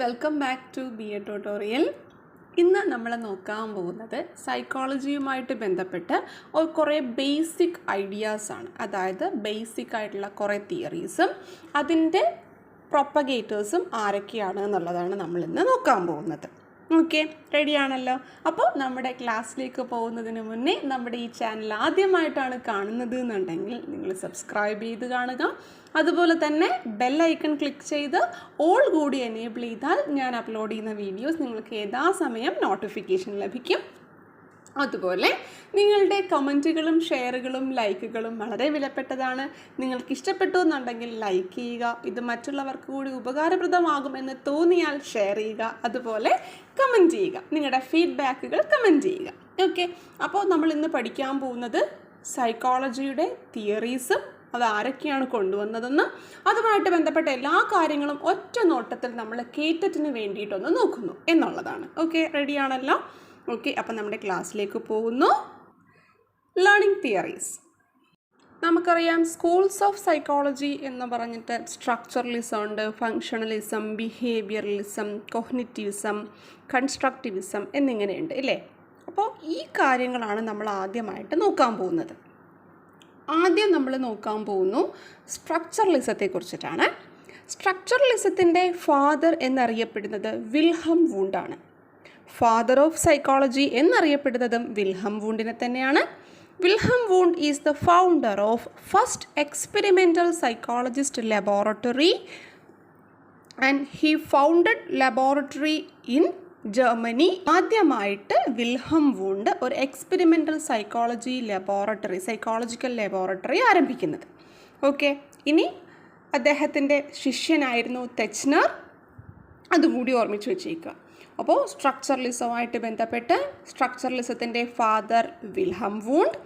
Welcome back to B A tutorial ഇന്ന് നമ്മൾ നോക്കാൻ പോകുന്നത് സൈക്കോളജിയുമായിട്ട് ബന്ധപ്പെട്ട് കുറേ ബേസിക് ഐഡിയാസാണ് അതായത് ബേസിക് ആയിട്ടുള്ള കുറേ തിയറീസും അതിന്റെ പ്രൊപ്പഗേറ്റേഴ്സും ആരൊക്കെയാണ് എന്നുള്ളതാണ് നമ്മൾ ഇന്ന് നോക്കാൻ പോകുന്നത്. ഓക്കെ റെഡിയാണല്ലോ. അപ്പോൾ നമ്മുടെ ക്ലാസ്സിലേക്ക് പോകുന്നതിന് മുന്നേ നമ്മുടെ ഈ ചാനൽ ആദ്യമായിട്ടാണ് കാണുന്നത് എന്നുണ്ടെങ്കിൽ നിങ്ങൾ സബ്സ്ക്രൈബ് ചെയ്ത് കാണുക. അതുപോലെ തന്നെ ബെല്ലൈക്കൺ ക്ലിക്ക് ചെയ്ത് ഓൾ കൂടി എനേബിൾ ചെയ്താൽ ഞാൻ അപ്ലോഡ് ചെയ്യുന്ന വീഡിയോസ് നിങ്ങൾക്ക് യഥാസമയം നോട്ടിഫിക്കേഷൻ ലഭിക്കും. അതുപോലെ നിങ്ങളുടെ കമന്റുകളും ഷെയറുകളും ലൈക്കുകളും വളരെ വിലപ്പെട്ടതാണ്. നിങ്ങൾക്ക് ഇഷ്ടപ്പെട്ടു എന്നുണ്ടെങ്കിൽ ലൈക്ക് ചെയ്യുക ഇത് മറ്റുള്ളവർക്ക് കൂടി ഉപകാരപ്രദമാകും എന്ന് തോന്നിയാൽ ഷെയർ ചെയ്യുക അതുപോലെ കമന്റ് ചെയ്യുക. നിങ്ങളുടെ ഫീഡ്ബാക്കുകൾ കമന്റ് ചെയ്യുക. ഓക്കെ അപ്പോൾ നമ്മൾ ഇന്ന് പഠിക്കാൻ പോകുന്നത് സൈക്കോളജിയുടെ തിയറീസും അത് ആരൊക്കെയാണ് കൊണ്ടുവന്നതെന്ന് അതുമായിട്ട് ബന്ധപ്പെട്ട എല്ലാ കാര്യങ്ങളും ഒറ്റ നോട്ടത്തിൽ നമ്മൾ കേറ്ററ്റിന് വേണ്ടിയിട്ടൊന്ന് നോക്കുന്നു എന്നുള്ളതാണ്. ഓക്കെ റെഡിയാണല്ലോ? ഓക്കെ അപ്പം നമ്മുടെ ക്ലാസ്സിലേക്ക് പോകുന്നു. ലേണിംഗ് തിയറീസ് നമുക്കറിയാം സ്കൂൾസ് ഓഫ് സൈക്കോളജി എന്ന് പറഞ്ഞിട്ട് സ്ട്രക്ചറലിസം ഉണ്ട് ഫങ്ഷണലിസം ബിഹേവിയറലിസം കൊഹ്നിറ്റിവിസം കൺസ്ട്രക്റ്റിവിസം എന്നിങ്ങനെയുണ്ട് അല്ലേ അപ്പോൾ ഈ കാര്യങ്ങളാണ് നമ്മൾ ആദ്യമായിട്ട് നോക്കാൻ പോകുന്നത്. ആദ്യം നമ്മൾ നോക്കാൻ പോകുന്നു സ്ട്രക്ചറലിസത്തെ കുറിച്ചിട്ടാണ് സ്ട്രക്ചറലിസത്തിന്റെ ഫാദർ എന്നറിയപ്പെടുന്നത് വിൽഹം വൂണ്ടാണ്. ഫാദർ ഓഫ് സൈക്കോളജി എന്നറിയപ്പെടുന്നതും വിൽഹം വൂണ്ടിനെ തന്നെയാണ്. Wilhelm Wundt is the founder of first experimental psychologist laboratory and he founded laboratory in Germany ആദ്യമായിട്ട് വിൽഹം വൂണ്ട് ഒരു experimental psychology laboratory psychological laboratory ആരംഭിക്കുന്നത്. ഓക്കെ ഇനി അദ്ദേഹത്തിന്റെ ശിഷ്യനായിരുന്നു തെച്നർ അതുകൂടി ഓർമ്മിച്ച് വെച്ചേക്കുക. അപ്പോൾ സ്ട്രക്ചറലിസവുമായിട്ട് ബന്ധപ്പെട്ട് സ്ട്രക്ചറലിസത്തിന്റെ father Wilhelm Wundt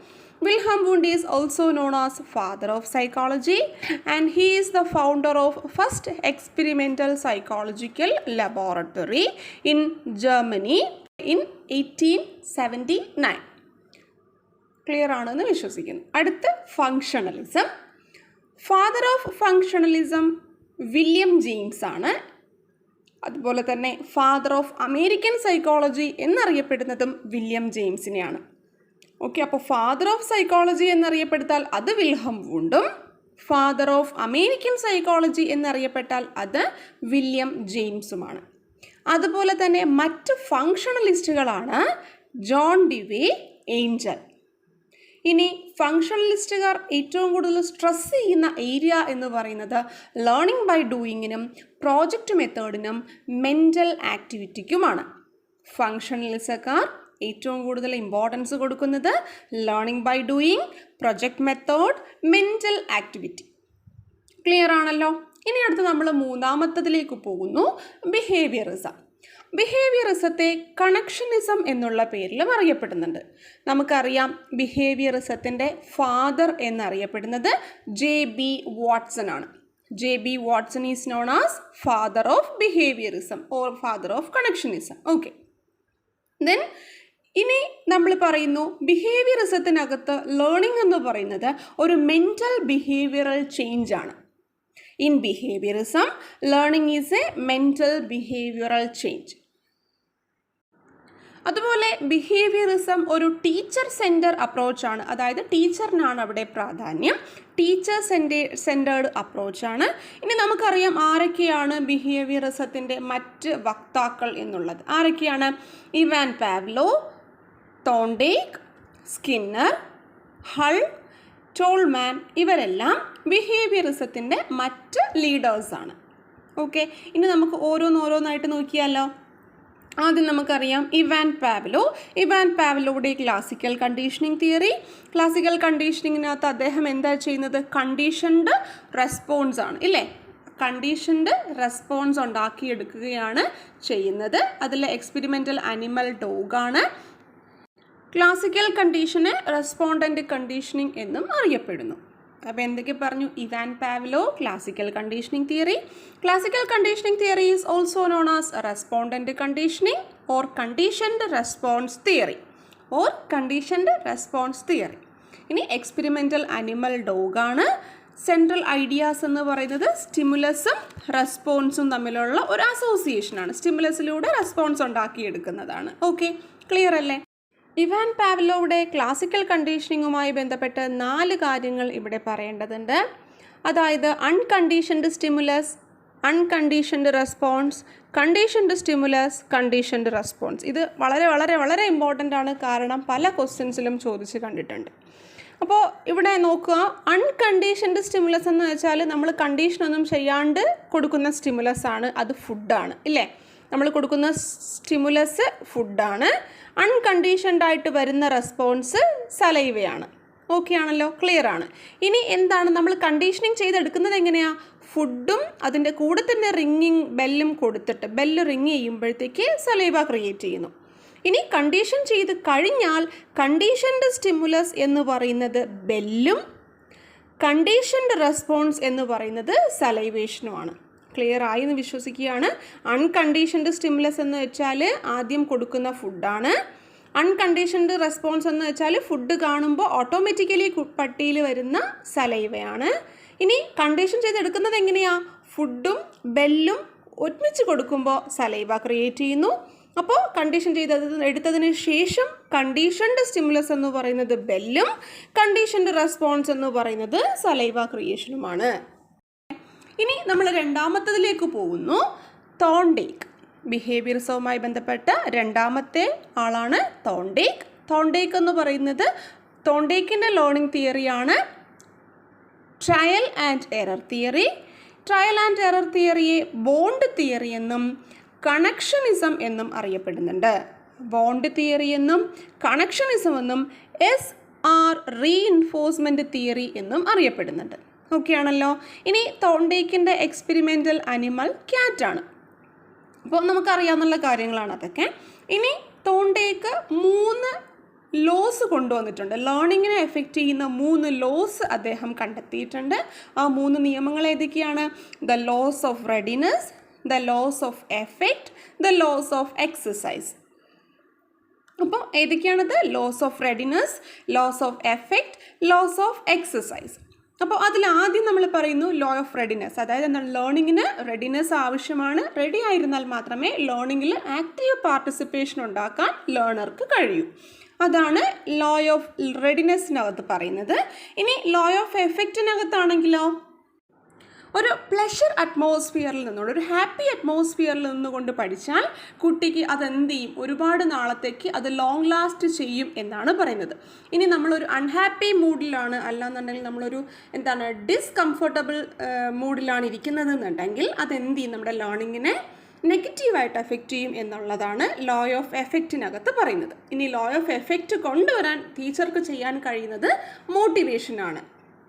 Wilhelm Wundt is also known as father of psychology and he is the founder of first experimental psychological laboratory in Germany in eighteen seventy nine clear ആണെന്ന് വിശ്വസിക്കുന്നു. അടുത്ത് functionalism father of functionalism William James ആണ്. അതുപോലെ തന്നെ father of American psychology എന്നറിയപ്പെടുന്നതും William ജെയിംസിനെയാണ് okay അപ്പോൾ father of psychology എന്നറിയപ്പെടുത്താൽ അത് വിൽഹം വുണ്ടും ഫാദർ ഓഫ് അമേരിക്കൻ സൈക്കോളജി എന്നറിയപ്പെട്ടാൽ അത് വില്യം ജെയിംസുമാണ് അതുപോലെ തന്നെ മറ്റ് ഫങ്ഷണലിസ്റ്റുകളാണ് ജോൺ ഡിവേ ഏഞ്ചൽ ഇനി ഫങ്ഷണലിസ്റ്റുകാർ ഏറ്റവും കൂടുതൽ സ്ട്രെസ് ചെയ്യുന്ന ഏരിയ എന്ന് പറയുന്നത് ലേണിംഗ് ബൈ ഡൂയിങ്ങിനും പ്രോജക്റ്റ് മെത്തേഡിനും മെന്റൽ ആക്ടിവിറ്റിക്കുമാണ് ഫങ്ഷണലിസക്കാർ ഏറ്റവും കൂടുതൽ ഇമ്പോർട്ടൻസ് കൊടുക്കുന്നത് learning by doing project method mental activity clear ആണല്ലോ? ഇനി അടുത്ത് നമ്മൾ മൂന്നാമത്തതിലേക്ക് പോകുന്നു ബിഹേവിയറിസം ബിഹേവിയറിസത്തെ കണക്ഷനിസം എന്നുള്ള പേരിലും അറിയപ്പെടുന്നുണ്ട്. നമുക്കറിയാം ബിഹേവിയറിസത്തിന്റെ ഫാദർ എന്നറിയപ്പെടുന്നത് ജെ ബി വാട്സൺ ആണ്. J B Watson is known as father of behaviourism or father of connectionism okay then ഇനി നമ്മൾ പറയുന്നു ബിഹേവിയറിസത്തിനകത്ത് ലേണിംഗ് എന്ന് പറയുന്നത് ഒരു മെന്റൽ ബിഹേവിയറൽ ചേഞ്ച് ആണ്. In behaviourism learning is a mental behavioural change അതുപോലെ ബിഹേവിയറിസം ഒരു ടീച്ചർ സെന്റർ അപ്രോച്ചാണ് അതായത് ടീച്ചറിനാണ് അവിടെ പ്രാധാന്യം. ടീച്ചർ സെന്റേ സെന്റേർഡ് അപ്രോച്ചാണ് ഇനി നമുക്കറിയാം ആരൊക്കെയാണ് ബിഹേവിയറിസത്തിന്റെ മറ്റ് വക്താക്കൾ എന്നുള്ളത്. ആരൊക്കെയാണ്? Ivan Pavlov Thorndike Skinner Hull Tolman ഇവരെല്ലാം ബിഹേവിയറിസത്തിന്റെ മറ്റ് ലീഡേഴ്സാണ് ഓക്കെ ഇനി നമുക്ക് ഓരോന്നോരോന്നായിട്ട് നോക്കിയാലോ? ആദ്യം നമുക്കറിയാം ഇവാൻ പാവലോ. ഇവാൻ പാവലോയുടെ ക്ലാസിക്കൽ കണ്ടീഷനിങ് തിയറി ക്ലാസിക്കൽ കണ്ടീഷനിങ്ങിനകത്ത് അദ്ദേഹം എന്താ ചെയ്യുന്നത്? കണ്ടീഷൻഡ് റെസ്പോൺസ് ആണ് ഇല്ലേ? കണ്ടീഷൻഡ് റെസ്പോൺസ് ഉണ്ടാക്കിയെടുക്കുകയാണ് ചെയ്യുന്നത്. അതിൽ എക്സ്പെരിമെന്റൽ അനിമൽ ഡോഗാണ് ക്ലാസിക്കൽ കണ്ടീഷന് റെസ്പോണ്ടന്റ് കണ്ടീഷനിങ് എന്നും അറിയപ്പെടുന്നു. അപ്പോൾ എന്തൊക്കെ പറഞ്ഞു? Ivan Pavlov classical conditioning theory classical conditioning theory is also known as respondent conditioning or conditioned response theory or conditioned response theory ഇനി എക്സ്പെരിമെന്റൽ അനിമൽ ഡോഗാണ് സെൻട്രൽ ഐഡിയാസ് എന്ന് പറയുന്നത് സ്റ്റിമുലസും റെസ്പോൺസും തമ്മിലുള്ള ഒരു അസോസിയേഷനാണ് സ്റ്റിമുലസിലൂടെ റെസ്പോൺസ് ഉണ്ടാക്കിയെടുക്കുന്നതാണ്. ഓക്കെ ക്ലിയർ അല്ലേ? ഇവാൻ പാവലോയുടെ ക്ലാസിക്കൽ കണ്ടീഷനിങ്ങുമായി ബന്ധപ്പെട്ട് നാല് കാര്യങ്ങൾ ഇവിടെ പറയേണ്ടതുണ്ട്. അതായത് unconditioned stimulus unconditioned response conditioned stimulus conditioned response. ഇത് വളരെ വളരെ വളരെ ഇമ്പോർട്ടന്റ് ആണ്. കാരണം പല ക്വസ്റ്റ്യൻസിലും ചോദിച്ച് കണ്ടിട്ടുണ്ട്. അപ്പോൾ ഇവിടെ നോക്കുക. അൺകണ്ടീഷൻഡ് സ്റ്റിമുലസ് എന്ന് വെച്ചാൽ നമ്മൾ കണ്ടീഷനൊന്നും ചെയ്യാണ്ട് കൊടുക്കുന്ന സ്റ്റിമുലസ് ആണ്. അത് ഫുഡാണ് ഇല്ലേ? നമ്മൾ കൊടുക്കുന്ന സ്റ്റിമുലസ് ഫുഡാണ് അൺകണ്ടീഷൻഡ് ആയിട്ട് വരുന്ന റെസ്പോൺസ് സലൈവയാണ്. ഓക്കെ ആണല്ലോ? ക്ലിയർ ആണ്. ഇനി എന്താണ് നമ്മൾ കണ്ടീഷനിങ് ചെയ്തെടുക്കുന്നത് എങ്ങനെയാണ് ഫുഡും അതിന്റെ കൂടെ തന്നെ റിങ്ങിങ് ബെല്ലും കൊടുത്തിട്ട് ബെല്ല് റിങ് ചെയ്യുമ്പോഴത്തേക്ക് സലൈവ ക്രിയേറ്റ് ചെയ്യുന്നു. ഇനി കണ്ടീഷൻ ചെയ്ത് കഴിഞ്ഞാൽ കണ്ടീഷൻഡ് സ്റ്റിമുലസ് എന്ന് പറയുന്നത് ബെല്ലും കണ്ടീഷൻഡ് റെസ്പോൺസ് എന്ന് പറയുന്നത് സലൈവേഷനുമാണ് ക്ലിയർ ആയി എന്ന് വിശ്വസിക്കുകയാണ്. അൺകണ്ടീഷൻഡ് സ്റ്റിമുലസ് എന്ന് വെച്ചാൽ ആദ്യം കൊടുക്കുന്ന ഫുഡാണ് അൺകണ്ടീഷൻഡ് റെസ്പോൺസ് എന്ന് വെച്ചാൽ ഫുഡ് കാണുമ്പോൾ ഓട്ടോമാറ്റിക്കലി പട്ടിയിൽ വരുന്ന സലൈവയാണ്. ഇനി കണ്ടീഷൻ ചെയ്തെടുക്കുന്നത് എങ്ങനെയാണ് ഫുഡും ബെല്ലും ഒരുമിച്ച് കൊടുക്കുമ്പോൾ സലൈവ ക്രിയേറ്റ് ചെയ്യുന്നു. അപ്പോൾ കണ്ടീഷൻ ചെയ്തത് എടുത്തതിന് ശേഷം കണ്ടീഷൻഡ് സ്റ്റിമുലസ് എന്ന് പറയുന്നത് ബെല്ലും കണ്ടീഷൻഡ് റെസ്പോൺസ് എന്ന് പറയുന്നത് സലൈവ ക്രിയേഷനുമാണ് ഇനി നമ്മൾ രണ്ടാമത്തതിലേക്ക് പോകുന്നു. തോണ്ടേക്ക് ബിഹേവിയർസുമായി ബന്ധപ്പെട്ട രണ്ടാമത്തെ ആളാണ് തോണ്ടേക്ക് തോണ്ടേക്ക് എന്ന് പറയുന്നത് തോണ്ടേക്കിന്റെ learning തിയറിയാണ് trial and error theory trial and error തിയറിയെ bond theory എന്നും കണക്ഷനിസം എന്നും അറിയപ്പെടുന്നുണ്ട്. ബോണ്ട് തിയറി എന്നും കണക്ഷനിസം എന്നും എസ് ആർ റീഇൻഫോഴ്സ്മെന്റ് തിയറി എന്നും അറിയപ്പെടുന്നുണ്ട്. ഓക്കെ ആണല്ലോ ഇനി തോണ്ടേക്കിന്റെ എക്സ്പെരിമെന്റൽ അനിമൽ ക്യാറ്റാണ് അപ്പോൾ നമുക്കറിയാവുന്ന കാര്യങ്ങളാണ് അതൊക്കെ. ഇനി തോണ്ടേക്ക് മൂന്ന് ലോസ് കൊണ്ടുവന്നിട്ടുണ്ട്. ലേണിങ്ങിനെ എഫക്റ്റ് ചെയ്യുന്ന മൂന്ന് ലോസ് അദ്ദേഹം കണ്ടെത്തിയിട്ടുണ്ട്. ആ മൂന്ന് നിയമങ്ങൾ ഏതൊക്കെയാണ്? The laws of readiness the laws of effect the laws of exercise അപ്പോൾ ഏതൊക്കെയാണത്? Laws of readiness laws of effect laws of exercise അപ്പോൾ അതിൽ ആദ്യം നമ്മൾ പറയുന്നു ലോ ഓഫ് റെഡിനെസ് അതായത് എന്താണ്? ലേണിങ്ങിന് റെഡിനെസ് ആവശ്യമാണ്. റെഡി ആയിരുന്നാൽ മാത്രമേ ലേണിങ്ങിൽ ആക്റ്റീവ് പാർട്ടിസിപ്പേഷൻ ഉണ്ടാക്കാൻ ലേണർക്ക് കഴിയൂ. അതാണ് ലോ ഓഫ് റെഡിനെസ്സിനകത്ത് പറയുന്നത്. ഇനി ലോ ഓഫ് എഫക്റ്റിനകത്താണെങ്കിലോ ഒരു പ്ലഷർ അറ്റ്മോസ്ഫിയറിൽ നിന്നുകൊണ്ട് ഒരു ഹാപ്പി അറ്റ്മോസ്ഫിയറിൽ നിന്നുകൊണ്ട് പഠിച്ചാൽ കുട്ടിക്ക് അതെന്ത് ചെയ്യും? ഒരുപാട് നാളത്തേക്ക് അത് ലോങ് ലാസ്റ്റ് ചെയ്യും എന്നാണ് പറയുന്നത്. ഇനി നമ്മളൊരു അൺഹാപ്പി മൂഡിലാണ് അല്ലാന്നുണ്ടെങ്കിൽ നമ്മളൊരു എന്താണ് ഡിസ്കംഫർട്ടബിൾ മൂഡിലാണ് ഇരിക്കുന്നത് എന്നുണ്ടെങ്കിൽ അതെന്ത് ചെയ്യും? നമ്മുടെ ലേണിങ്ങിനെ നെഗറ്റീവായിട്ട് എഫക്റ്റ് ചെയ്യും എന്നുള്ളതാണ് ലോ ഓഫ് എഫക്റ്റിനകത്ത് പറയുന്നത്. ഇനി ലോ ഓഫ് എഫക്റ്റ് കൊണ്ടുവരാൻ ടീച്ചർക്ക് ചെയ്യാൻ കഴിയുന്നത് മോട്ടിവേഷനാണ്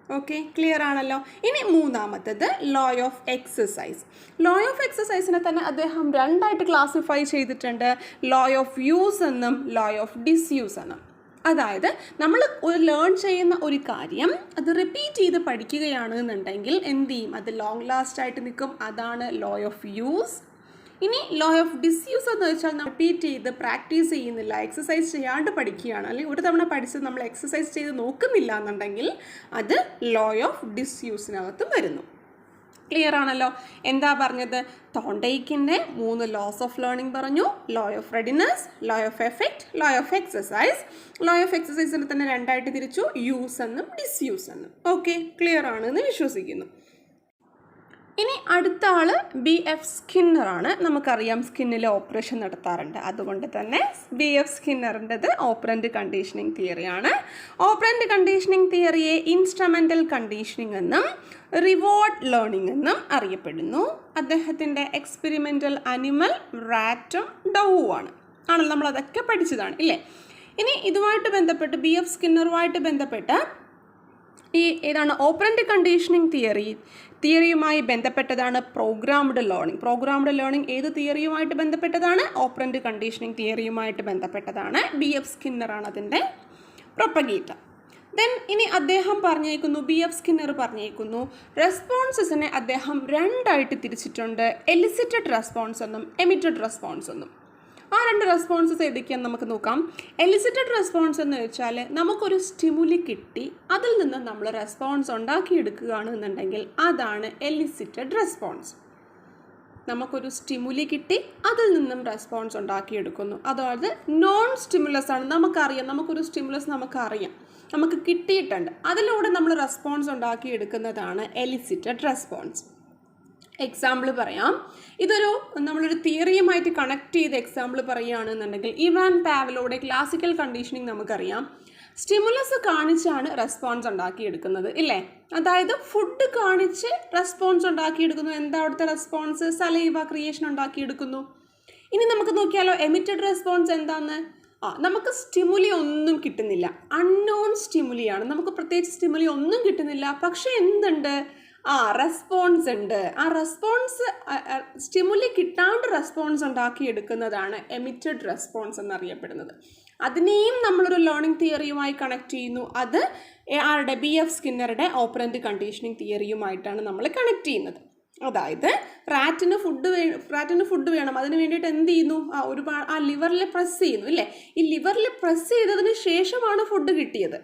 ഓക്കെ ക്ലിയർ ആണല്ലോ. ഇനി മൂന്നാമത്തത് law of exercise law of എക്സസൈസിനെ തന്നെ അദ്ദേഹം രണ്ടായിട്ട് ക്ലാസിഫൈ ചെയ്തിട്ടുണ്ട്. ലോ ഓഫ് യൂസ് എന്നും ലോ ഓഫ് ഡിസ്യൂസ് എന്നും. അതായത് നമ്മൾ ഒരു ലേൺ ചെയ്യുന്ന ഒരു കാര്യം അത് റിപ്പീറ്റ് ചെയ്ത് പഠിക്കുകയാണ് എന്നുണ്ടെങ്കിൽ എന്ത് ചെയ്യും? അത് ലോങ് ലാസ്റ്റ് ആയിട്ട് നിൽക്കും. അതാണ് ലോ ഓഫ് യൂസ് ഇനി ലോ ഓഫ് ഡിസ്യൂസ് എന്ന് വെച്ചാൽ നമ്മൾ റിപ്പീറ്റ് ചെയ്ത് പ്രാക്ടീസ് ചെയ്യുന്നില്ല എക്സസൈസ് ചെയ്യാണ്ട് പഠിക്കുകയാണ്. അല്ലെങ്കിൽ ഒരു തവണ പഠിച്ച് നമ്മൾ എക്സസൈസ് ചെയ്ത് നോക്കുന്നില്ല എന്നുണ്ടെങ്കിൽ അത് ലോ ഓഫ് ഡിസ്യൂസിനകത്ത് വരുന്നു. ക്ലിയർ ആണല്ലോ? എന്താ പറഞ്ഞത്? തോണ്ടേക്കിന്റെ മൂന്ന് ലോസ് ഓഫ് ലേണിംഗ് പറഞ്ഞു. Law of readiness law of effect law of exercise law of എക്സസൈസിനെ തന്നെ രണ്ടായിട്ട് തിരിച്ചു യൂസ് എന്നും ഡിസ്യൂസ് എന്നും. ഓക്കെ ക്ലിയർ ആണെന്ന് വിശ്വസിക്കുന്നു. ഇനി അടുത്ത ആൾ ബി എഫ് സ്കിന്നറാണ് നമുക്കറിയാം സ്കിന്നിൽ ഓപ്പറേഷൻ നടത്താറുണ്ട്. അതുകൊണ്ട് തന്നെ ബി എഫ് സ്കിന്നറിന്റെത് ഓപ്പറന്റ് കണ്ടീഷനിങ് തിയറിയാണ് ഓപ്പറന്റ് കണ്ടീഷനിങ് തിയറിയെ ഇൻസ്ട്രമെന്റൽ കണ്ടീഷനിങ് എന്നും റിവാർഡ് ലേണിംഗ് എന്നും അറിയപ്പെടുന്നു. അദ്ദേഹത്തിന്റെ എക്സ്പെരിമെന്റൽ അനിമൽ റാറ്റും ഡൗവുമാണ് ആണല്ലോ നമ്മളതൊക്കെ പഠിച്ചതാണ് ഇല്ലേ? ഇനി ഇതുമായിട്ട് ബന്ധപ്പെട്ട് ബി എഫ് സ്കിന്നറുമായിട്ട് ബന്ധപ്പെട്ട് ഈ ഏതാണ് ഓപ്പറന്റ് കണ്ടീഷനിങ് തിയറി തിയറിയുമായി ബന്ധപ്പെട്ടതാണ് പ്രോഗ്രാംഡ് ലേണിംഗ് പ്രോഗ്രാംഡ് ലേണിംഗ് ഏത് തിയറിയുമായിട്ട് ബന്ധപ്പെട്ടതാണ്? ഓപ്പറന്റ് കണ്ടീഷനിങ് തിയറിയുമായിട്ട് ബന്ധപ്പെട്ടതാണ്. ബി എഫ് സ്കിന്നറാണ് അതിന്റെ പ്രൊപ്പഗേറ്റർ ദെൻ ഇനി അദ്ദേഹം പറഞ്ഞേക്കുന്നു ബി എഫ് സ്കിന്നർ പറഞ്ഞേക്കുന്നു റെസ്പോൺസസിനെ അദ്ദേഹം രണ്ടായിട്ട് തിരിച്ചിട്ടുണ്ട്. എലിസിറ്റഡ് റെസ്പോൺസ് എന്നും എമിറ്റഡ് റെസ്പോൺസ് എന്നും. ആ രണ്ട് റെസ്പോൺസസ് ഏതൊക്കെയാണെന്ന് നമുക്ക് നോക്കാം. എലിസിറ്റഡ് റെസ്പോൺസ് എന്ന് വെച്ചാൽ നമുക്കൊരു സ്റ്റിമുലി കിട്ടി അതിൽ നിന്ന് നമ്മൾ റെസ്പോൺസ് ഉണ്ടാക്കിയെടുക്കുകയാണ് എന്നുണ്ടെങ്കിൽ അതാണ് എലിസിറ്റഡ് റെസ്പോൺസ് നമുക്കൊരു സ്റ്റിമുലി കിട്ടി അതിൽ നിന്നും റെസ്പോൺസ് ഉണ്ടാക്കിയെടുക്കുന്നു. അതായത് നോൺ സ്റ്റിമുലസ് ആണ് നമുക്കറിയാം നമുക്കൊരു സ്റ്റിമുലസ് നമുക്കറിയാം. നമുക്ക് കിട്ടിയിട്ടുണ്ട്. അതിലൂടെ നമ്മൾ റെസ്പോൺസ് ഉണ്ടാക്കിയെടുക്കുന്നതാണ് എലിസിറ്റഡ് റെസ്പോൺസ് എക്സാമ്പിൾ പറയാം. ഇതൊരു നമ്മളൊരു തിയറിയുമായിട്ട് കണക്ട് ചെയ്ത് എക്സാമ്പിൾ പറയുകയാണെന്നുണ്ടെങ്കിൽ ഇവാൻ പാവലോടെ ക്ലാസിക്കൽ കണ്ടീഷനിങ് നമുക്കറിയാം. സ്റ്റിമുലസ് കാണിച്ചാണ് റെസ്പോൺസ് ഉണ്ടാക്കിയെടുക്കുന്നത് ഇല്ലേ? അതായത് ഫുഡ് കാണിച്ച് റെസ്പോൺസ് ഉണ്ടാക്കിയെടുക്കുന്നു. എന്താ അവിടുത്തെ റെസ്പോൺസ് സലൈവ ക്രിയേഷൻ ഉണ്ടാക്കിയെടുക്കുന്നു. ഇനി നമുക്ക് നോക്കിയാലോ എമിറ്റഡ് റെസ്പോൺസ് എന്താന്ന്? ആ നമുക്ക് സ്റ്റിമുലി ഒന്നും കിട്ടുന്നില്ല. അൺനോൺ സ്റ്റിമുലിയാണ് നമുക്ക് പ്രത്യേകിച്ച് സ്റ്റിമുലി ഒന്നും കിട്ടുന്നില്ല. പക്ഷേ എന്തുണ്ട്? ആ റെസ്പോൺസ് ഉണ്ട്. ആ റെസ്പോൺസ് സ്റ്റിമുലി കിട്ടാണ്ട് റെസ്പോൺസ് ഉണ്ടാക്കി എടുക്കുന്നതാണ് എമിറ്റഡ് റെസ്പോൺസ് എന്നറിയപ്പെടുന്നത്. അതിനെയും നമ്മളൊരു ലേണിംഗ് തിയറിയുമായി കണക്ട് ചെയ്യുന്നു. അത് ആരുടെ? ബി എഫ് സ്കിന്നറുടെ ഓപ്പറന്റ് കണ്ടീഷനിങ് തിയറിയുമായിട്ടാണ് നമ്മൾ കണക്ട് ചെയ്യുന്നത്. അതായത് റാറ്റിന് ഫുഡ് വേ റാറ്റിന് ഫുഡ് വേണം. അതിന് വേണ്ടിയിട്ട് എന്ത് ചെയ്യുന്നു? ആ ഒരുപാട് ആ ലിവറിൽ പ്രസ് ചെയ്യുന്നു ഇല്ലേ? ഈ ലിവറിൽ പ്രസ് ചെയ്തതിന് ശേഷമാണ് ഫുഡ് കിട്ടിയത്.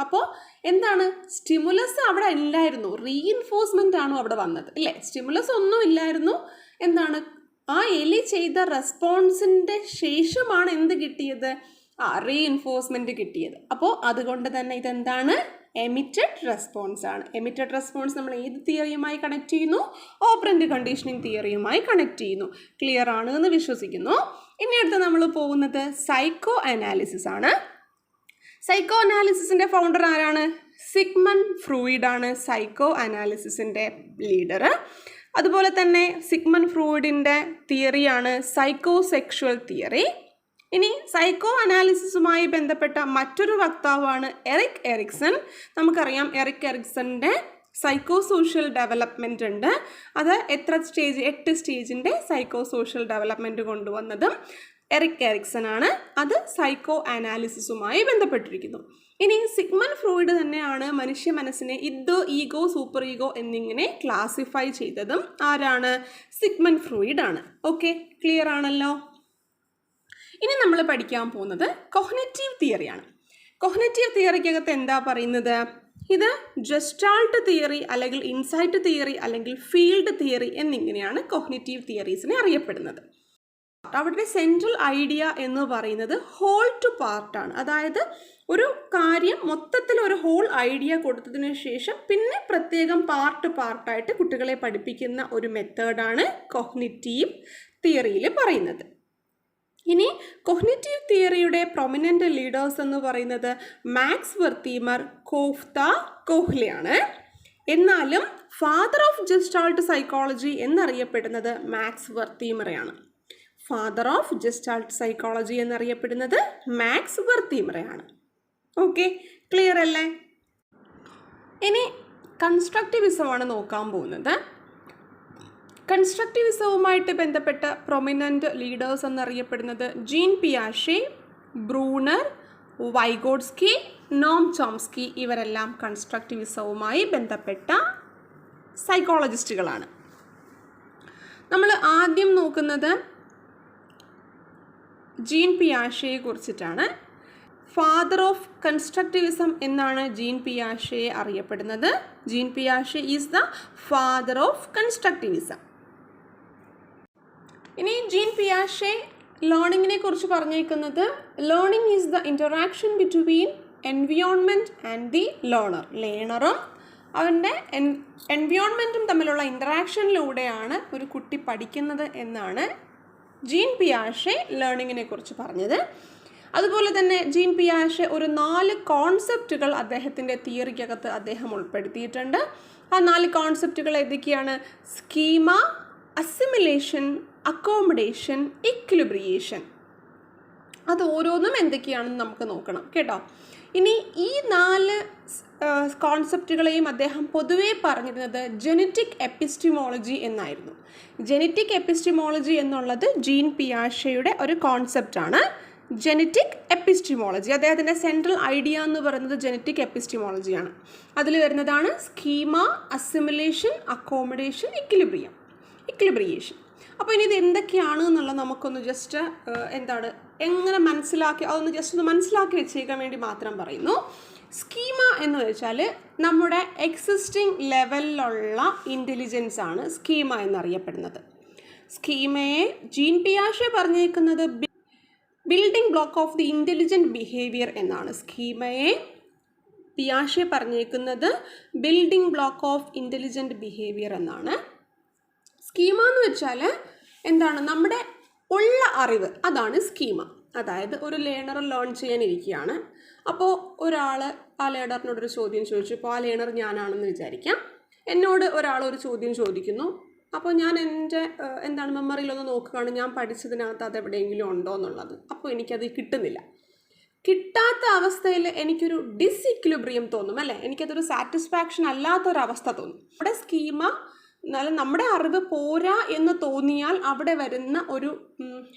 അപ്പോൾ എന്താണ്? സ്റ്റിമുലസ് അവിടെ ഇല്ലായിരുന്നു. റീഇൻഫോഴ്സ്മെന്റ് ആണോ അവിടെ വന്നത്. ഇല്ലേ? സ്റ്റിമുലസ് ഒന്നും ഇല്ലായിരുന്നു. എന്താണ്? ആ എലി ചെയ്ത റെസ്പോൺസിന്റെ ശേഷമാണ് എന്ത് കിട്ടിയത്? ആ റീഇൻഫോഴ്സ്മെന്റ് കിട്ടിയത്. അപ്പോൾ അതുകൊണ്ട് തന്നെ ഇതെന്താണ്? എമിറ്റഡ് റെസ്പോൺസ് ആണ്. എമിറ്റഡ് റെസ്പോൺസ് നമ്മൾ ഏത് തിയറിയുമായി കണക്ട് ചെയ്യുന്നു? ഓപ്പറന്റ് കണ്ടീഷനിങ് തിയറിയുമായി കണക്ട് ചെയ്യുന്നു. ക്ലിയർ ആണ് എന്ന് വിശ്വസിക്കുന്നു. ഇനി അടുത്ത് നമ്മൾ പോകുന്നത് സൈക്കോ അനാലിസിസ് ആണ്. സൈക്കോ അനാലിസിസിന്റെ ഫൗണ്ടർ ആരാണ്? സിഗ്മൺ ഫ്രൂയിഡ് ആണ് സൈക്കോ അനാലിസിസിന്റെ ലീഡർ അതുപോലെ തന്നെ സിഗ്മൺ ഫ്രൂയിഡിന്റെ തിയറിയാണ് സൈക്കോ സെക്ഷുവൽ തിയറി ഇനി സൈക്കോ അനാലിസിസുമായി ബന്ധപ്പെട്ട മറ്റൊരു വക്താവാണ് എറിക് എറിക്സൺ. നമുക്കറിയാം എറിക് എറിക്സണിന്റെ സൈക്കോ സോഷ്യൽ ഡെവലപ്മെന്റ് ഉണ്ട്. അത് എത്ര സ്റ്റേജ് എട്ട് സ്റ്റേജിന്റെ സൈക്കോ സോഷ്യൽ ഡെവലപ്മെന്റ് കൊണ്ടുവന്നതും എറിക് എറിക്സൺ ആണ് അത് സൈക്കോ അനാലിസിസുമായി ബന്ധപ്പെട്ടിരിക്കുന്നു. ഇനി സിഗ്മൻ ഫ്രോയിഡ് തന്നെയാണ് മനുഷ്യ മനസ്സിനെ ഇത് ഈഗോ സൂപ്പർ ഈഗോ എന്നിങ്ങനെ ക്ലാസിഫൈ ചെയ്തതും ആരാണ്? സിഗ്മൻ ഫ്രോയിഡ് ആണ്. ഓക്കെ ക്ലിയർ ആണല്ലോ? ഇനി നമ്മൾ പഠിക്കാൻ പോകുന്നത് കൊഹ്നറ്റീവ് തിയറിയാണ് കൊഹ്നറ്റീവ് തിയറിക്കകത്ത് എന്താ പറയുന്നത്? ഇത് ജസ്റ്റാൾട്ട് തിയറി അല്ലെങ്കിൽ ഇൻസൈറ്റ് തിയറി അല്ലെങ്കിൽ ഫീൽഡ് തിയറി എന്നിങ്ങനെയാണ് കൊഹ്നറ്റീവ് തിയറീസിനെ അറിയപ്പെടുന്നത്. അവിടെ സെൻട്രൽ ഐഡിയ എന്ന് പറയുന്നത് ഹോൾ ടു പാർട്ടാണ് അതായത് ഒരു കാര്യം മൊത്തത്തിൽ ഒരു ഹോൾ ഐഡിയ കൊടുത്തതിന് ശേഷം പിന്നെ പ്രത്യേകം പാർട്ട് പാർട്ടായിട്ട് കുട്ടികളെ പഠിപ്പിക്കുന്ന ഒരു മെത്തേഡാണ് കൊഹ്നിറ്റീവ് തിയറിയിൽ പറയുന്നത്. ഇനി കൊഹ്നിറ്റീവ് തിയറിയുടെ പ്രൊമിനന്റ് ലീഡേഴ്സ് എന്ന് പറയുന്നത് മാക്സ് വെർത്തീമർ കോഫ്ത കോഹ്ലിയാണ്. എന്നാലും ഫാദർ ഓഫ് ജസ്റ്റാൾട്ട് സൈക്കോളജി എന്നറിയപ്പെടുന്നത് മാക്സ് വെർത്തീമറയാണ് ഫാദർ ഓഫ് ജസ്റ്റാൾട്ട് സൈക്കോളജി എന്നറിയപ്പെടുന്നത് മാക്സ് വെർത്തീമറയാണ്. ഓക്കെ ക്ലിയർ അല്ലേ? ഇനി കൺസ്ട്രക്റ്റിവിസമാണ് നോക്കാൻ പോകുന്നത്. കൺസ്ട്രക്റ്റിവിസവുമായിട്ട് ബന്ധപ്പെട്ട പ്രൊമിനന്റ് ലീഡേഴ്സ് എന്നറിയപ്പെടുന്നത് ജീൻ പിയാഷെ ബ്രൂണർ വൈഗോഡ്സ്കി നോം ചോംസ്കി ഇവരെല്ലാം കൺസ്ട്രക്റ്റിവിസവുമായി ബന്ധപ്പെട്ട സൈക്കോളജിസ്റ്റുകളാണ് നമ്മൾ ആദ്യം നോക്കുന്നത് ജീൻ പിയാഷയെ കുറിച്ചിട്ടാണ് ഫാദർ ഓഫ് കൺസ്ട്രക്റ്റിവിസം എന്നാണ് ജീൻ പിയാഷയെ അറിയപ്പെടുന്നത്. Jean പിയാഷെ is the father of constructivism ഇനി ജീൻ പിയാഷെ ലേണിങ്ങിനെ കുറിച്ച് പറഞ്ഞേക്കുന്നത്. Learning is the interaction between environment and the learner ലേണറും അവന്റെ എൻ എൻവിയോൺമെന്റും തമ്മിലുള്ള ഇന്ററാക്ഷനിലൂടെയാണ് ഒരു കുട്ടി പഠിക്കുന്നത് എന്നാണ് ജീൻ പിയാഷെ ലേണിങ്ങിനെ കുറിച്ച് പറഞ്ഞത്. അതുപോലെ തന്നെ ജീൻ പിയാഷെ ഒരു നാല് കോൺസെപ്റ്റുകൾ അദ്ദേഹത്തിന്റെ തിയറിക്കകത്ത് അദ്ദേഹം ഉൾപ്പെടുത്തിയിട്ടുണ്ട്. ആ നാല് കോൺസെപ്റ്റുകൾ ഏതൊക്കെയാണ്? Schema assimilation accommodation equilibration. അത് ഓരോന്നും എന്തൊക്കെയാണെന്ന് നമുക്ക് നോക്കണം കേട്ടോ. ഇനി ഈ നാല് കോൺസെപ്റ്റുകളെയും അദ്ദേഹം പൊതുവേ പറഞ്ഞിരുന്നത് ജെനറ്റിക് എപ്പിസ്റ്റിമോളജി എന്നായിരുന്നു. ജെനറ്റിക് എപ്പിസ്റ്റിമോളജി എന്നുള്ളത് ജീൻ പിയാഷയുടെ ഒരു കോൺസെപ്റ്റാണ് ജെനറ്റിക് എപ്പിസ്റ്റിമോളജി അദ്ദേഹത്തിന്റെ സെൻട്രൽ ഐഡിയ എന്ന് പറയുന്നത് ജെനറ്റിക് എപ്പിസ്റ്റിമോളജിയാണ് അതിൽ വരുന്നതാണ് schema assimilation accommodation equilibrium equilibration അപ്പോൾ ഇനി ഇത് എന്തൊക്കെയാണ് എന്നുള്ളത് നമുക്കൊന്ന് ജസ്റ്റ് എന്താണ് എങ്ങനെ മനസ്സിലാക്കി അതൊന്ന് ജസ്റ്റ് ഒന്ന് മനസ്സിലാക്കി വെച്ചേക്കാൻ വേണ്ടി മാത്രം പറയുന്നു. സ്കീമ എന്ന് വെച്ചാൽ നമ്മുടെ എക്സിസ്റ്റിംഗ് ലെവലിലുള്ള ഇന്റലിജൻസ് ആണ് സ്കീമ എന്നറിയപ്പെടുന്നത്. സ്കീമയെ ജീൻ പിയാഷെ പറഞ്ഞേക്കുന്നത് building block of the intelligent behaviour എന്നാണ്. സ്കീമയെ പിയാഷെ പറഞ്ഞേക്കുന്നത് building block of intelligent behaviour എന്നാണ്. സ്കീമ എന്ന് വെച്ചാൽ എന്താണ്? നമ്മുടെ ഉള്ള അറിവ്. അതാണ് സ്കീമ. അതായത് ഒരു ലേണർ ലേൺ ചെയ്യാനിരിക്കുകയാണ്. അപ്പോൾ ഒരാൾ ആ ലേണറിനോടൊരു ചോദ്യം ചോദിച്ചു. ഇപ്പോൾ ആ ലേണർ ഞാനാണെന്ന് വിചാരിക്കാം. എന്നോട് ഒരാൾ ഒരു ചോദ്യം ചോദിക്കുന്നു. അപ്പോൾ ഞാൻ എന്റെ എന്താണ് മെമ്മറിയിലൊന്ന് നോക്കുകയാണ്. ഞാൻ പഠിച്ചതിനകത്ത് അത് എവിടെയെങ്കിലും ഉണ്ടോ എന്നുള്ളത്. അപ്പോൾ എനിക്കത് കിട്ടുന്നില്ല. കിട്ടാത്ത അവസ്ഥയിൽ എനിക്കൊരു ഡിസിക്വിലിബ്രിയം തോന്നും അല്ലേ? എനിക്കതൊരു സാറ്റിസ്ഫാക്ഷൻ അല്ലാത്തൊരവസ്ഥ തോന്നും. നമ്മുടെ സ്കീമ എന്നാലും നമ്മുടെ അറിവ് പോരാ എന്ന് തോന്നിയാൽ അവിടെ വരുന്ന ഒരു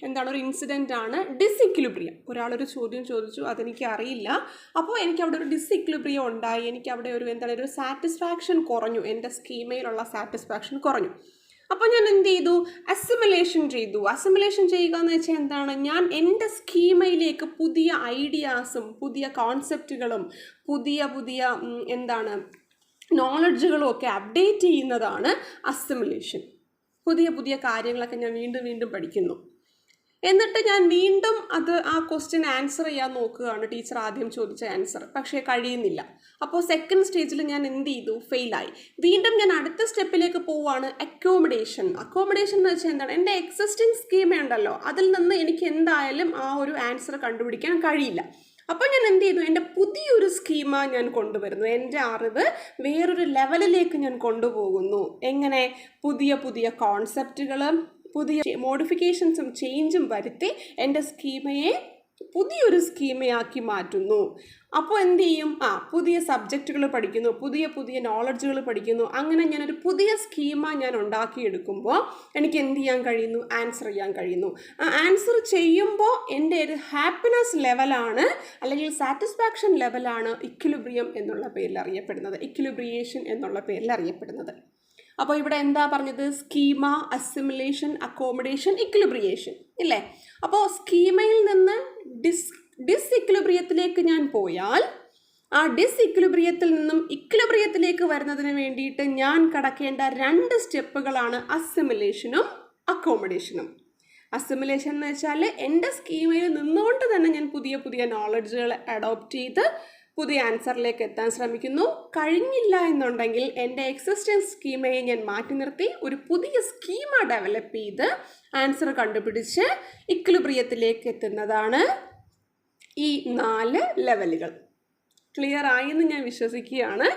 എന്താണ് ഒരു ഇൻസിഡന്റ് ആണ് ഡിസിക്ലിബ്രിയം ഒരാളൊരു ചോദ്യം ചോദിച്ചു അതെനിക്ക് അറിയില്ല. അപ്പോൾ എനിക്ക് അവിടെ ഒരു ഡിസിക്ലിബ്രിയം ഉണ്ടായി. എനിക്ക് അവിടെ ഒരു എന്താണ് ഒരു സാറ്റിസ്ഫാക്ഷൻ കുറഞ്ഞു. എന്റെ സ്കീമയിലുള്ള സാറ്റിസ്ഫാക്ഷൻ കുറഞ്ഞു. അപ്പോൾ ഞാൻ എന്ത് ചെയ്തു? അസിമുലേഷൻ ചെയ്തു. അസിമുലേഷൻ ചെയ്യുക എന്ന് വെച്ചാൽ എന്താണ്? ഞാൻ എന്റെ സ്കീമയിലേക്ക് പുതിയ ഐഡിയാസും പുതിയ കോൺസെപ്റ്റുകളും പുതിയ പുതിയ എന്താണ് നോളജുകളും ഒക്കെ അപ്ഡേറ്റ് ചെയ്യുന്നതാണ് അസിമുലേഷൻ പുതിയ പുതിയ കാര്യങ്ങളൊക്കെ ഞാൻ വീണ്ടും വീണ്ടും പഠിക്കുന്നു. എന്നിട്ട് ഞാൻ വീണ്ടും അത് ആ ക്വസ്റ്റ്യൻ ആൻസർ ചെയ്യാൻ നോക്കുകയാണ്. ടീച്ചർ ആദ്യം ചോദിച്ച ആൻസർ പക്ഷേ കഴിയുന്നില്ല. അപ്പോൾ സെക്കൻഡ് സ്റ്റേജിൽ ഞാൻ എന്ത് ചെയ്തു? ഫെയിലായി വീണ്ടും ഞാൻ അടുത്ത സ്റ്റെപ്പിലേക്ക് പോവുകയാണ് അക്കോമഡേഷൻ അക്കോമഡേഷൻ എന്ന് വെച്ചാൽ എന്താണ്? എന്റെ എക്സിസ്റ്റിംഗ് സ്കീമ ഉണ്ടല്ലോ. അതിൽ നിന്ന് എനിക്ക് എന്തായാലും ആ ഒരു ആൻസർ കണ്ടുപിടിക്കാൻ കഴിയില്ല. അപ്പോൾ ഞാൻ എന്ത് ചെയ്തു എന്റെ പുതിയൊരു സ്കീമ ഞാൻ കൊണ്ടുവരുന്നു. എന്റെ അറിവ് വേറൊരു ലെവലിലേക്ക് ഞാൻ കൊണ്ടുപോകുന്നു. എങ്ങനെ? പുതിയ പുതിയ കോൺസെപ്റ്റുകൾ പുതിയ മോഡിഫിക്കേഷൻസും ചേഞ്ചും വരുത്തി എന്റെ സ്കീമയെ പുതിയൊരു സ്കീമയാക്കി മാറ്റുന്നു. അപ്പോൾ എന്ത് ചെയ്യും? ആ പുതിയ സബ്ജക്റ്റുകൾ പഠിക്കുന്നു പുതിയ പുതിയ നോളജുകൾ പഠിക്കുന്നു. അങ്ങനെ ഞാനൊരു പുതിയ സ്കീമ ഞാൻ ഉണ്ടാക്കിയെടുക്കുമ്പോൾ എനിക്ക് എന്ത് ചെയ്യാൻ കഴിയുന്നു? ആൻസർ ചെയ്യാൻ കഴിയുന്നു. ആ ആൻസർ ചെയ്യുമ്പോൾ എന്റെ ഒരു ഹാപ്പിനെസ് ലെവലാണ് അല്ലെങ്കിൽ സാറ്റിസ്ഫാക്ഷൻ ലെവലാണ് ഇക്വിലിബ്രിയം എന്നുള്ള പേരിൽ അറിയപ്പെടുന്നത്. ഇക്വിലിബ്രിയേഷൻ എന്നുള്ള പേരിൽ അറിയപ്പെടുന്നത്. അപ്പോൾ ഇവിടെ എന്താ പറഞ്ഞത്? സ്കീമ അസിമുലേഷൻ അക്കോമഡേഷൻ ഇക്ലിബ്രിയേഷൻ ഇല്ലേ? അപ്പോൾ സ്കീമയിൽ നിന്ന് ഡിസ് ഡിസ് ഇക്ലിബ്രിയത്തിലേക്ക് ഞാൻ പോയാൽ ആ ഡിസ് ഇക്ലിബ്രിയത്തിൽ നിന്നും ഇക്വിലിബ്രിയത്തിലേക്ക് വരുന്നതിന് വേണ്ടിയിട്ട് ഞാൻ കടക്കേണ്ട രണ്ട് സ്റ്റെപ്പുകളാണ് അസിമുലേഷനും അക്കോമഡേഷനും അസിമുലേഷൻ എന്ന് വെച്ചാൽ എന്റെ സ്കീമയിൽ നിന്നുകൊണ്ട് തന്നെ ഞാൻ പുതിയ പുതിയ നോളജുകൾ അഡോപ്റ്റ് ചെയ്ത് പുതിയ ആൻസറിലേക്ക് എത്താൻ ശ്രമിക്കുന്നു. കഴിഞ്ഞില്ല എന്നുണ്ടെങ്കിൽ എന്റെ എക്സിസ്റ്റൻസ് സ്കീമയെ ഞാൻ മാറ്റി നിർത്തി ഒരു പുതിയ സ്കീമ ഡെവലപ്പ് ചെയ്ത് ആൻസർ കണ്ടുപിടിച്ച് ഇക്വിലിബ്രിയത്തിലേക്ക് എത്തുന്നതാണ് ഈ നാല് ലെവലുകൾ ക്ലിയർ ആയി എന്ന് ഞാൻ വിശ്വസിക്കുകയാണ്.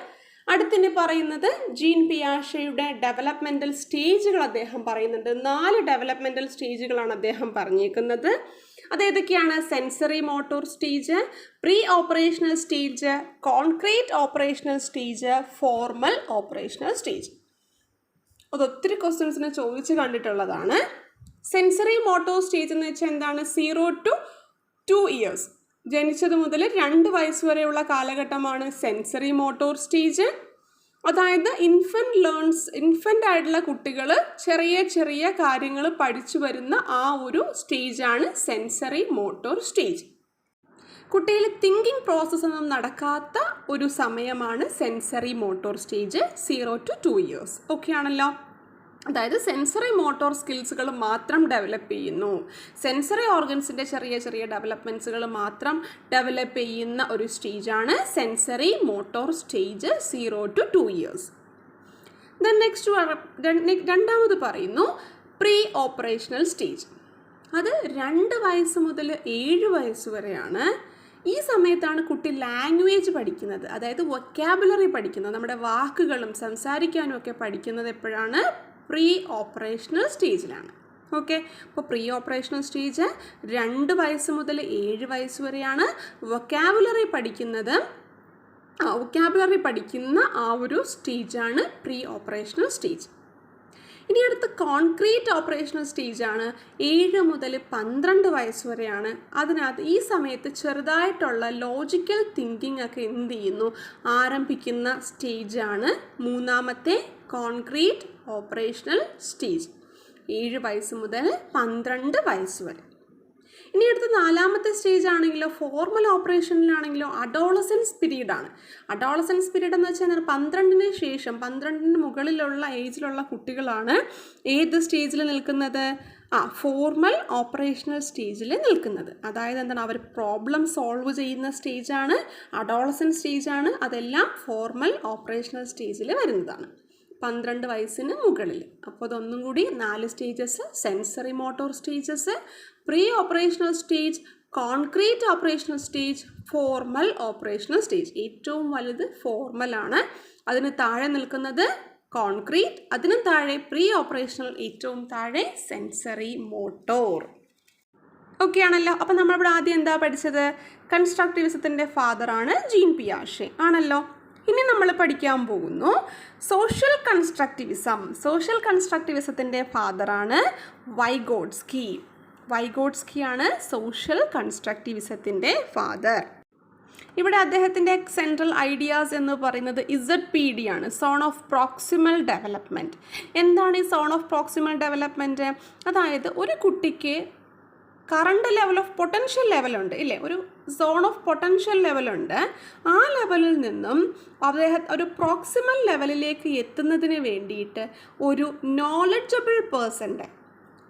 അടുത്തിന് പറയുന്നത് ജീൻ പിയാഷയുടെ ഡെവലപ്മെന്റൽ സ്റ്റേജുകൾ അദ്ദേഹം പറയുന്നുണ്ട്. നാല് ഡെവലപ്മെന്റൽ സ്റ്റേജുകളാണ് അദ്ദേഹം പറഞ്ഞേക്കുന്നത്. അതേതൊക്കെയാണ് sensory motor stage pre operational stage concrete operational stage formal operational stage അത് ഒത്തിരി ക്വസ്റ്റ്യൻസിനെ ചോദിച്ച് കണ്ടിട്ടുള്ളതാണ്. സെൻസറി മോട്ടോർ സ്റ്റേജ് എന്ന് വെച്ചാൽ എന്താണ്? സീറോ ടു ടു ഇയേഴ്സ് ജനിച്ചത് മുതൽ രണ്ട് വയസ്സ് വരെയുള്ള കാലഘട്ടമാണ് സെൻസറി മോട്ടോർ സ്റ്റേജ്. അതായത് ഇൻഫന്റ് ലേൺസ് ഇൻഫന്റ് ആയിട്ടുള്ള കുട്ടികൾ ചെറിയ ചെറിയ കാര്യങ്ങൾ പഠിച്ചു വരുന്ന ആ ഒരു സ്റ്റേജാണ് സെൻസറി മോട്ടോർ സ്റ്റേജ്. കുട്ടിയിൽ തിങ്കിങ് പ്രോസസ്സ് ഒന്നും നടക്കാത്ത ഒരു സമയമാണ് sensory motor stage zero to two years okay ആണല്ലോ? അതായത് സെൻസറി മോട്ടോർ സ്കിൽസുകൾ മാത്രം ഡെവലപ്പ് ചെയ്യുന്നു. സെൻസറി ഓർഗൻസിന്റെ ചെറിയ ചെറിയ ഡെവലപ്മെന്റ്സുകൾ മാത്രം ഡെവലപ്പ് ചെയ്യുന്ന ഒരു സ്റ്റേജാണ് sensory motor stage zero to two years then next രണ്ടാമത് പറയുന്നു പ്രീ ഓപ്പറേഷണൽ സ്റ്റേജ് അത് രണ്ട് വയസ്സ് മുതൽ ഏഴ് വയസ്സ് വരെയാണ്. ഈ സമയത്താണ് കുട്ടി ലാംഗ്വേജ് പഠിക്കുന്നത്. അതായത് വൊക്കാബുലറി പഠിക്കുന്നത്. നമ്മുടെ വാക്കുകളും സംസാരിക്കാനും ഒക്കെ പഠിക്കുന്നത് എപ്പോഴാണ്? പ്രീ ഓപ്പറേഷണൽ സ്റ്റേജിലാണ്. ഓക്കെ? അപ്പോൾ പ്രീ ഓപ്പറേഷണൽ സ്റ്റേജ് രണ്ട് വയസ്സ് മുതൽ ഏഴ് വയസ്സ് വരെയാണ് വൊക്കാബുലറി പഠിക്കുന്നത്. വൊക്കാബുലറി പഠിക്കുന്ന ആ ഒരു സ്റ്റേജാണ് പ്രീ ഓപ്പറേഷണൽ സ്റ്റേജ്. ഇനി അടുത്ത കോൺക്രീറ്റ് ഓപ്പറേഷണൽ സ്റ്റേജാണ് ഏഴ് മുതൽ പന്ത്രണ്ട് വയസ്സ് വരെയാണ്. അതിനകത്ത് ഈ സമയത്ത് ചെറുതായിട്ടുള്ള ലോജിക്കൽ തിങ്കിങ് ഒക്കെ എന്ത് ചെയ്യുന്നു? ആരംഭിക്കുന്ന സ്റ്റേജാണ് മൂന്നാമത്തെ കോൺക്രീറ്റ് ഓപ്പറേഷണൽ സ്റ്റേജ്. ഏഴ് വയസ്സ് മുതൽ പന്ത്രണ്ട് വയസ്സ് വരെ. ഇനി അടുത്ത നാലാമത്തെ സ്റ്റേജ് ആണെങ്കിലോ ഫോർമൽ ഓപ്പറേഷനിലാണെങ്കിലോ അഡോളസൻസ് പീരീഡാണ് അഡോളസൻസ് പീരീഡ് എന്ന് വെച്ചാൽ പന്ത്രണ്ടിന് ശേഷം പന്ത്രണ്ടിന് മുകളിലുള്ള ഏജിലുള്ള കുട്ടികളാണ് ഏത് സ്റ്റേജിൽ നിൽക്കുന്നത്? ആ ഫോർമൽ ഓപ്പറേഷണൽ സ്റ്റേജിൽ നിൽക്കുന്നത്. അതായത് എന്താണ്? അവർ പ്രോബ്ലം സോൾവ് ചെയ്യുന്ന സ്റ്റേജാണ് അഡോളസൻ സ്റ്റേജാണ് അതെല്ലാം ഫോർമൽ ഓപ്പറേഷണൽ സ്റ്റേജിൽ വരുന്നതാണ്. പന്ത്രണ്ട് വയസ്സിന് മുകളിൽ. അപ്പോൾ അതൊന്നും കൂടി നാല് stages sensory motor stages pre operational stage concrete operational stage formal operational stage. ഏറ്റവും വലുത് ഫോർമലാണ് അതിന് താഴെ നിൽക്കുന്നത് കോൺക്രീറ്റ് അതിനും താഴെ പ്രീ ഓപ്പറേഷണൽ ഏറ്റവും താഴെ സെൻസറി മോട്ടോർ. ഓക്കെ ആണല്ലോ. അപ്പം നമ്മളിവിടെ ആദ്യം എന്താ പഠിച്ചത്? കൺസ്ട്രക്റ്റീവിസത്തിന്റെ ഫാദറാണ് ജീൻ പിയാഷെ. ആണല്ലോ. ഇനി നമ്മൾ പഠിക്കാൻ പോകുന്നു. സോഷ്യൽ കൺസ്ട്രക്റ്റിവിസം സോഷ്യൽ കൺസ്ട്രക്റ്റിവിസത്തിന്റെ ഫാദറാണ് വൈഗോഡ്സ്കി ആണ് സോഷ്യൽ കൺസ്ട്രക്റ്റിവിസത്തിന്റെ ഫാദർ ഇവിടെ അദ്ദേഹത്തിന്റെ സെൻട്രൽ ഐഡിയാസ് എന്ന് പറയുന്നത് ഇസഡ് പി ഡി ആണ്. സോൺ ഓഫ് പ്രോക്സിമൽ ഡെവലപ്മെന്റ് എന്താണ് ഈ സോൺ ഓഫ് പ്രോക്സിമൽ ഡെവലപ്മെന്റ് അതായത് ഒരു കുട്ടിക്ക് കറണ്ട് ലെവൽ ഓഫ് പൊട്ടൻഷ്യൽ ലെവലുണ്ട് ഇല്ലേ? ഒരു സോൺ ഓഫ് പൊട്ടൻഷ്യൽ ലെവലുണ്ട്. ആ ലെവലിൽ നിന്നും അദ്ദേഹം ഒരു പ്രോക്സിമൽ ലെവലിലേക്ക് എത്തുന്നതിന് വേണ്ടിയിട്ട് ഒരു നോളജബിൾ പേഴ്സന്റെ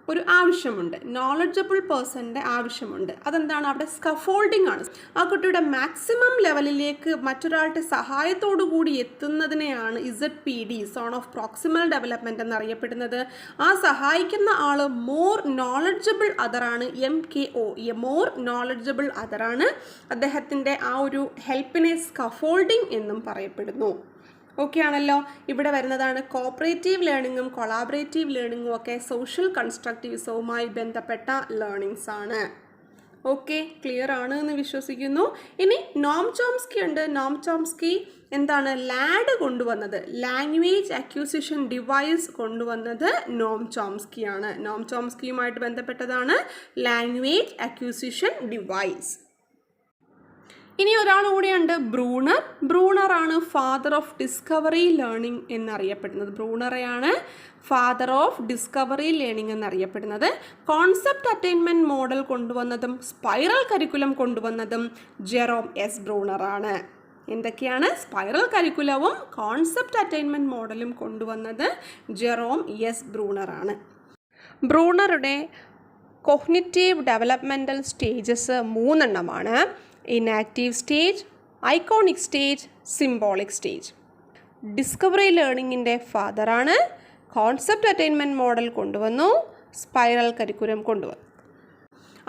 ഒരു ആവശ്യമുണ്ട്. നോളജബിൾ പേഴ്സന്റെ ആവശ്യമുണ്ട്. അതെന്താണ്? അവിടെ സ്കഫോൾഡിംഗ് ആണ്. ആ കുട്ടിയുടെ മാക്സിമം ലെവലിലേക്ക് മറ്റൊരാളുടെ സഹായത്തോടു കൂടി എത്തുന്നതിനെയാണ് Z P D zone of proximal development എന്നറിയപ്പെടുന്നത്. ആ സഹായിക്കുന്ന ആൾ more knowledgeable അതറാണ് M K O more knowledgeable അതറാണ് അദ്ദേഹത്തിന്റെ ആ ഒരു ഹെൽപ്പിനെ സ്കഫോൾഡിംഗ് എന്നും പറയപ്പെടുന്നു. ഓക്കെ ആണല്ലോ ഇവിടെ വരുന്നതാണ് കോപ്പറേറ്റീവ് ലേണിങ്ങും കൊളാബറേറ്റീവ് ലേണിങ്ങും ഒക്കെ സോഷ്യൽ കൺസ്ട്രക്റ്റീവ്സവുമായി ബന്ധപ്പെട്ട ലേണിങ്സ് ആണ്. ഓക്കെ ക്ലിയർ ആണ് എന്ന് വിശ്വസിക്കുന്നു. ഇനി നോം ചോംസ്കി ഉണ്ട്. നോം ചോംസ്കി എന്താണ്? ലാഡ് കൊണ്ടുവന്നത്. ലാംഗ്വേജ് അക്യൂസിഷൻ ഡിവൈസ് കൊണ്ടുവന്നത് നോം ചോംസ്കി ആണ്. നോം ചോംസ്കിയുമായിട്ട് ബന്ധപ്പെട്ടതാണ് ലാംഗ്വേജ് അക്യൂസിഷൻ ഡിവൈസ് ഇനി ഒരാൾ കൂടിയുണ്ട് ബ്രൂണർ. ആണ് ഫാദർ ഓഫ് ഡിസ്കവറി ലേണിംഗ് എന്നറിയപ്പെടുന്നത്. ബ്രൂണറെയാണ് ഫാദർ ഓഫ് ഡിസ്കവറി ലേണിംഗ് എന്നറിയപ്പെടുന്നത്. കോൺസെപ്റ്റ് അറ്റൈൻമെന്റ് മോഡൽ കൊണ്ടുവന്നതും സ്പൈറൽ കരിക്കുലം കൊണ്ടുവന്നതും ജെറോം എസ് ബ്രൂണറാണ്. എന്തൊക്കെയാണ് സ്പൈറൽ കരിക്കുലവും കോൺസെപ്റ്റ് അറ്റൈൻമെന്റ് മോഡലും കൊണ്ടുവന്നത് ജെറോം എസ് ബ്രൂണറാണ്. ബ്രൂണറുടെ കൊഗ്നിറ്റീവ് ഡെവലപ്മെന്റൽ സ്റ്റേജസ് മൂന്നെണ്ണമാണ്. Enactive stage iconic stage symbolic stage discovery ലേണിങ്ങിന്റെ ഫാദറാണ് കോൺസെപ്റ്റ് അറ്റൈൻമെന്റ് മോഡൽ കൊണ്ടുവന്നു. സ്പൈറൽ കരിക്കുലം കൊണ്ടുവന്നു.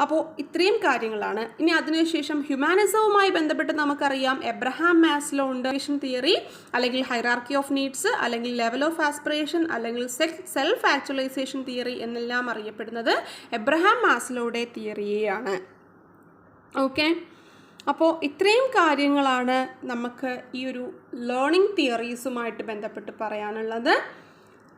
അപ്പോൾ ഇത്രയും കാര്യങ്ങളാണ്. ഇനി അതിനുശേഷം ഹ്യൂമാനിസവുമായി ബന്ധപ്പെട്ട് നമുക്കറിയാം. എബ്രഹാം മാസ്ലോ ഉണ്ട് തിയറി അല്ലെങ്കിൽ ഹൈറാർക്കി ഓഫ് നീഡ്സ് അല്ലെങ്കിൽ ലെവൽ ഓഫ് ആസ്പിറേഷൻ അല്ലെങ്കിൽ സെൽഫ് ആക്ച്വലൈസേഷൻ തിയറി എന്നെല്ലാം അറിയപ്പെടുന്നത് എബ്രഹാം മാസ്ലോയുടെ തിയറിയെയാണ് ഓക്കെ അപ്പോൾ ഇത്രയും കാര്യങ്ങളാണ് നമുക്ക് ഈ ഒരു ലേണിംഗ് തിയറീസുമായിട്ട് ബന്ധപ്പെട്ട് പറയാനുള്ളത്.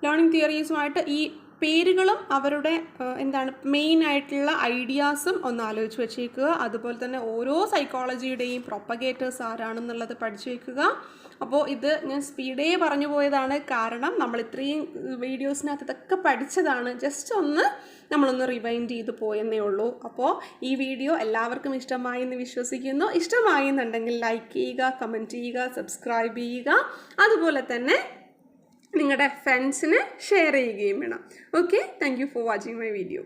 ലേണിംഗ് തിയറീസുമായിട്ട് ഈ പേരുകളും അവരുടെ എന്താണ് മെയിൻ ആയിട്ടുള്ള ഐഡിയാസും ഒന്ന് ആലോചിച്ച് വെച്ചേക്കുക. അതുപോലെ തന്നെ ഓരോ സൈക്കോളജിയുടെയും പ്രൊപ്പഗേറ്റേഴ്സ് ആരാണെന്നുള്ളത് പഠിച്ചു വെക്കുക. അപ്പോൾ ഇത് ഞാൻ സ്പീഡേ പറഞ്ഞു പോയതാണ്. കാരണം നമ്മൾ ഇത്രയും വീഡിയോസിനകത്ത് ഇതൊക്കെ പഠിച്ചതാണ്. ജസ്റ്റ് ഒന്ന് നമ്മളൊന്ന് റിവൈൻഡ് ചെയ്ത് പോയെന്നേ ഉള്ളൂ. അപ്പോൾ ഈ വീഡിയോ എല്ലാവർക്കും ഇഷ്ടമായി എന്ന് വിശ്വസിക്കുന്നു. ഇഷ്ടമായി എന്നുണ്ടെങ്കിൽ ലൈക്ക് ചെയ്യുക കമന്റ് ചെയ്യുക സബ്സ്ക്രൈബ് ചെയ്യുക. അതുപോലെ തന്നെ നിങ്ങളുടെ ഫ്രണ്ട്സിന് ഷെയർ ചെയ്യുകയും വേണം. Okay thank for watching my video